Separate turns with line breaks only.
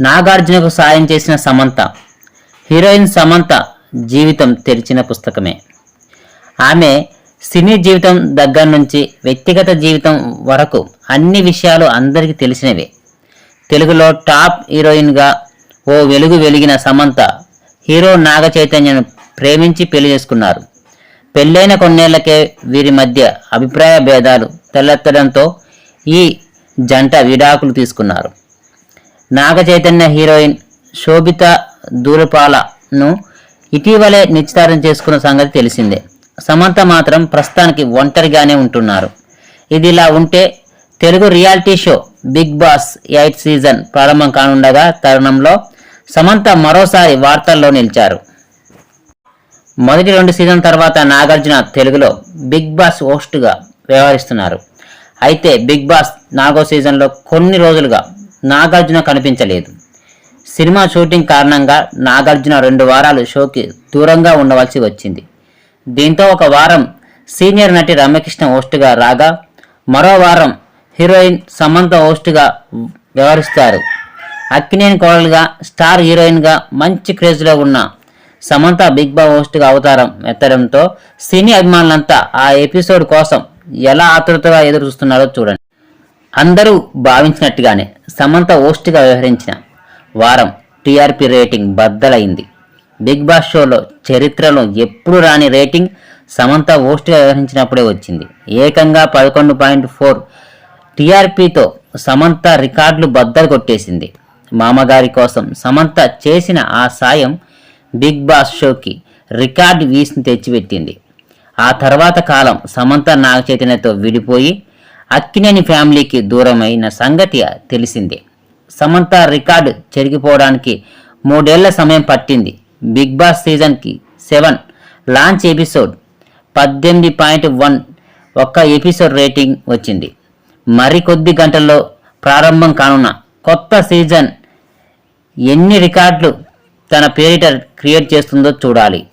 నాగార్జునకు సాయం చేసిన సమంత హీరోయిన్ సమంత జీవితం తెరిచిన పుస్తకమే. ఆమె సినీ జీవితం దగ్గర నుంచి వ్యక్తిగత జీవితం వరకు అన్ని విషయాలు అందరికీ తెలిసినవే. తెలుగులో టాప్ హీరోయిన్గా ఓ వెలుగు వెలిగిన సమంత హీరో నాగ చైతన్యను ప్రేమించి పెళ్ళి చేసుకున్నారు. పెళ్ళైన కొన్నేళ్ళకే వీరి మధ్య అభిప్రాయ భేదాలు తెల్లెత్తడంతో ఈ జంట విడాకులు తీసుకున్నారు. నాగ చైతన్య హీరోయిన్ శోభిత దూరపాలను ఇటీవలే నిశ్చితారం చేసుకున్న సంగతి తెలిసిందే. సమంత మాత్రం ప్రస్తుతానికి ఒంటరిగానే ఉంటున్నారు. ఇది ఇలా ఉంటే Telugu reality show Bigg Boss eight season ప్రారంభం కానుండగా తరుణంలో సమంత మరోసారి వార్తల్లో నిలిచారు. మొదటి రెండు సీజన్ తర్వాత నాగార్జున తెలుగులో బిగ్ బాస్ హోస్ట్గా వ్యవహరిస్తున్నారు. అయితే బిగ్ బాస్ నాగో సీజన్లో కొన్ని రోజులుగా నాగార్జున కనిపించలేదు. సినిమా షూటింగ్ కారణంగా నాగార్జున రెండు వారాలు షోకి దూరంగా ఉండవలసి వచ్చింది. దీంతో ఒక వారం సీనియర్ నటి రమ్యకృష్ణ హోస్ట్గా రాగా మరో వారం హీరోయిన్ సమంత హోస్ట్గా వ్యవహరిస్తారు. అక్కినేని కోడలుగా స్టార్ హీరోయిన్గా మంచి క్రేజ్లో ఉన్న సమంత బిగ్ బాస్ హోస్ట్గా అవతారం ఎత్తడంతో సినీ అభిమానులంతా ఆ ఎపిసోడ్ కోసం ఎలా ఆతృతగా ఎదురు చూస్తున్నారో చూడండి. అందరూ భావించినట్టుగానే సమంత ఓస్ట్గా వ్యవహరించిన వారం టీఆర్పీ రేటింగ్ బద్దలైంది. బిగ్ బాస్ షోలో చరిత్రలో ఎప్పుడు రాని రేటింగ్ సమంత ఓస్ట్గా వ్యవహరించినప్పుడే వచ్చింది. ఏకంగా పదకొండు పాయింట్ ఫోర్ టీఆర్పీతో సమంత రికార్డులు బద్దలు కొట్టేసింది. మామగారి కోసం సమంత చేసిన ఆ సాయం బిగ్ బాస్ షోకి రికార్డు వీస్ని తెచ్చిపెట్టింది. ఆ తర్వాత కాలం సమంత నాగ చైతన్యతో విడిపోయి అక్కినేని ఫ్యామిలీకి దూరమైన సంగతి తెలిసిందే. సమంత రికార్డు చెరిగిపోవడానికి మూడేళ్ళ సమయం పట్టింది. బిగ్ బాస్ సీజన్కి సెవెన్ లాంచ్ ఎపిసోడ్ పద్దెనిమిది పాయింట్ వన్ ఒక్క ఎపిసోడ్ రేటింగ్ వచ్చింది. మరికొద్ది గంటల్లో ప్రారంభం కానున్న కొత్త సీజన్ ఎన్ని రికార్డులు తన పేరిట క్రియేట్ చేస్తుందో చూడాలి.